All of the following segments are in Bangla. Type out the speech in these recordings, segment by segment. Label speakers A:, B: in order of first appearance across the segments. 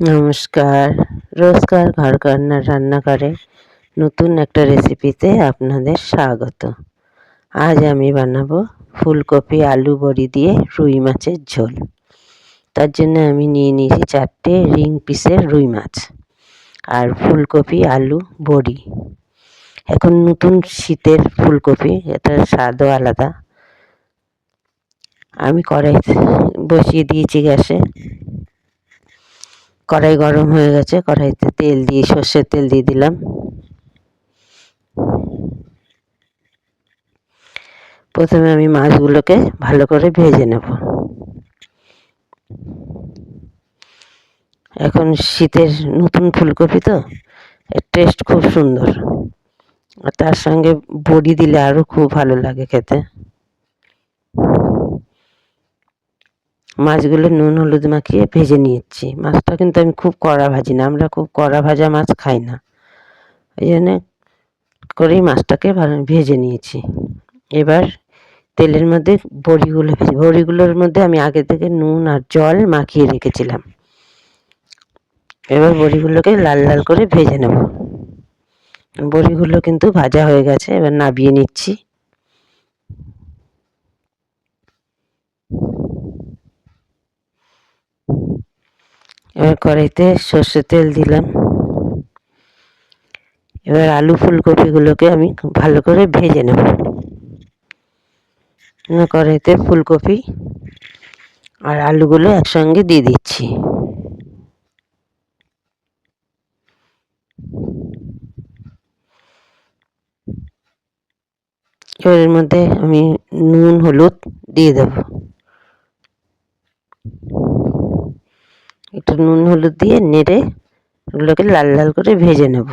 A: নমস্কার। রোজকার ঘর কন্যার রান্নাঘরে নতুন একটা রেসিপিতে আপনাদের স্বাগত। আজ আমি বানাবো ফুলকপি আলু বড়ি দিয়ে রুই মাছের ঝোল। তার জন্য আমি নিয়ে নিয়েছি চারটে রিং পিসের রুই মাছ আর ফুলকপি আলু বড়ি। এখন নতুন শীতের ফুলকপি এটার স্বাদও আলাদা। আমি কড়াই বসিয়ে দিয়েছি গ্যাসে। কড়াই গরম হয়ে গেছে, কড়াইতে তেল দিয়ে সর্ষের তেল দিয়ে দিলাম। প্রথমে আমি মাছগুলোকে ভালো করে ভেজে নেব। এখন শীতের নতুন ফুলকপি তো, এর টেস্ট খুব সুন্দর। আর তার সঙ্গে বড়ি দিলে আরও খুব ভালো লাগে খেতে। মাছগুলো নুন, হলুদ মাখিয়ে ভেজে নিয়েছি। মাছটা কিন্তু আমি খুব কড়া ভাজি না, আমরা খুব কড়া ভাজা মাছ খাই না। ওই জন্যে করেই মাছটাকে ভেজে নিয়েছি। এবার তেলের মধ্যে বড়িগুলো ভেজে, বড়িগুলোর মধ্যে আমি আগে থেকে নুন আর জল মাখিয়ে রেখেছিলাম। এবার বড়িগুলোকে লাল লাল করে ভেজে নেব। বড়িগুলো কিন্তু ভাজা হয়ে গেছে, এবার নাবিয়ে নিচ্ছি। কড়াইতে সর্ষের তেল দিলাম। এবার আলু ফুলকপিগুলোকে আমি ভালো করে ভেজে নেব। কড়াইতে ফুলকপি আর আলুগুলো একসঙ্গে দিয়ে দিচ্ছি। এর মধ্যে আমি নুন, হলুদ দিয়ে দেব। একটু নুন হলুদ দিয়ে নেড়ে ওগুলোকে লাল লাল করে ভেজে নেব।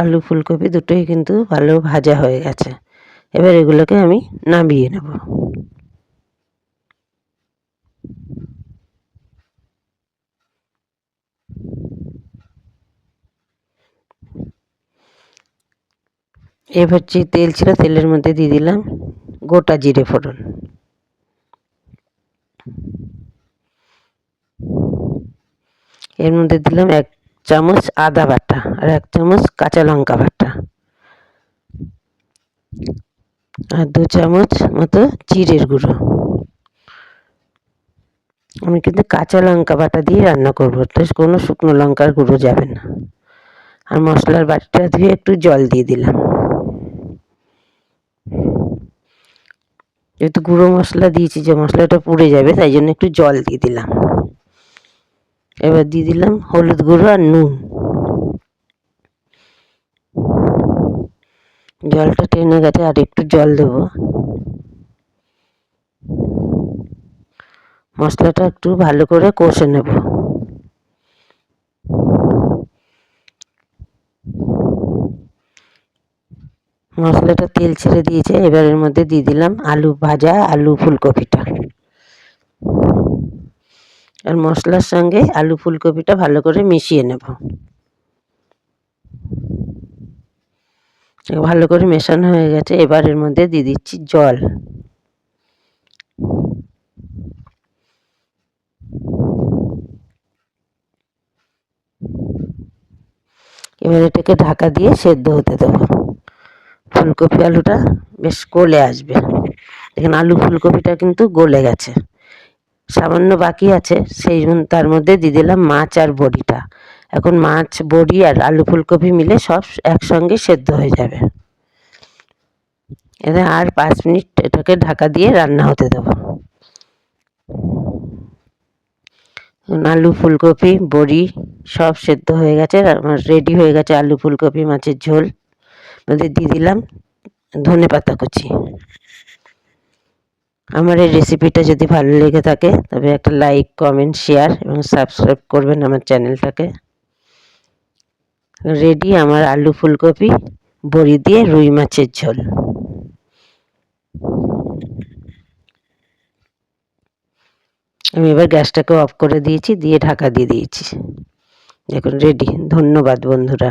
A: আলু ফুলকপি দুটোই কিন্তু ভালো ভাজা হয়ে গেছে। এবার এগুলোকে আমি নামিয়ে নেব। এবার যে তেল ছিল তেলের মধ্যে দিয়ে দিলাম গোটা জিরে ফোড়ন। এর মধ্যে দিলাম এক চামচ আদা বাটা আর এক চামচ কাঁচা লঙ্কা বাটা। আর দু চামচ মতো জিরের গুঁড়ো। আমি কিন্তু কাঁচা লঙ্কা বাটা দিয়ে রান্না করব তো কোনো শুকনো লঙ্কার গুঁড়ো যাবে না। আর মশলার বাটিটা ধুয়ে একটু জল দিয়ে দিলাম। যেহেতু গুঁড়ো মশলা দিয়েছি, যে মশলাটা পুড়ে যাবে, তাই জন্য একটু জল দিয়ে দিলাম। এবার দিয়ে দিলাম হলুদ গুঁড়ো আর নুন। জলটা টেনে গেছে, আর একটু জল দেবো। মশলাটা একটু ভালো করে কষে নেব। মশলাটা তেল ছেড়ে দিয়েছে, এবার এর মধ্যে দিয়ে দিলাম আলু ভাজা, আলু ফুলকপিটা। আর মশলার সঙ্গে আলু ফুলকপিটা ভালো করে মিশিয়ে নেব। ভালো করে মেশানো হয়ে গেছে, এবার এর মধ্যে দিয়ে দিচ্ছি জল। এবার এটাকে ঢাকা দিয়ে সেদ্ধ হতে দেবো। ফুলকপি আলুটা বেশ গলে আসবে। দেখেন আলু ফুলকপিটা কিন্তু গলে গেছে। সামান্য বাকি আছে, সেই তার মধ্যে দিয়ে দিলাম মাছ আর বড়িটা। এখন মাছ, বড়ি আর আলু ফুলকপি মিলে সব একসঙ্গে সেদ্ধ হয়ে যাবে। এতে আর পাঁচ মিনিট এটাকে ঢাকা দিয়ে রান্না হতে দেবো। আলু ফুলকপি, বড়ি সব সেদ্ধ হয়ে গেছে রেডি হয়ে গেছে আলু ফুলকপি, মাছের ঝোল। মধ্যে দিয়ে দিলাম ধনে পাতা কুচি। আমার এই রেসিপিটা যদি ভালো লেগে থাকে, তবে একটা লাইক কমেন্ট শেয়ার এবং সাবস্ক্রাইব করবেন আমার চ্যানেলটাকে রেডি আমার আলু ফুলকপি, বড়ি দিয়ে রুই মাছের ঝোল। আমি এবার গ্যাসটাকে অফ করে দিয়েছি, দিয়ে ঢাকা দিয়ে দিয়েছি। দেখুন রেডি ধন্যবাদ, বন্ধুরা।